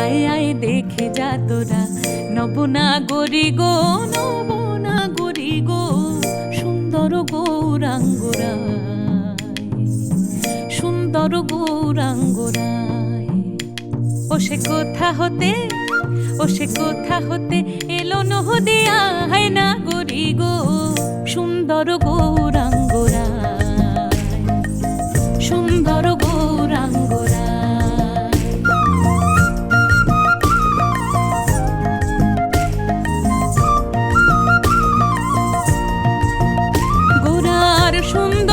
আয় আয়, দেখে যা তোরা। গরি গো নবনা গরি গো, সুন্দর গৌরাঙ্গরায়। সুন্দর গৌরাঙ্গরায়। ও সে কোথা হতে ও সে কোথা হতে এলো নহদিয়া না গরি গো, সুন্দর গৌরাঙ্গরায়। 说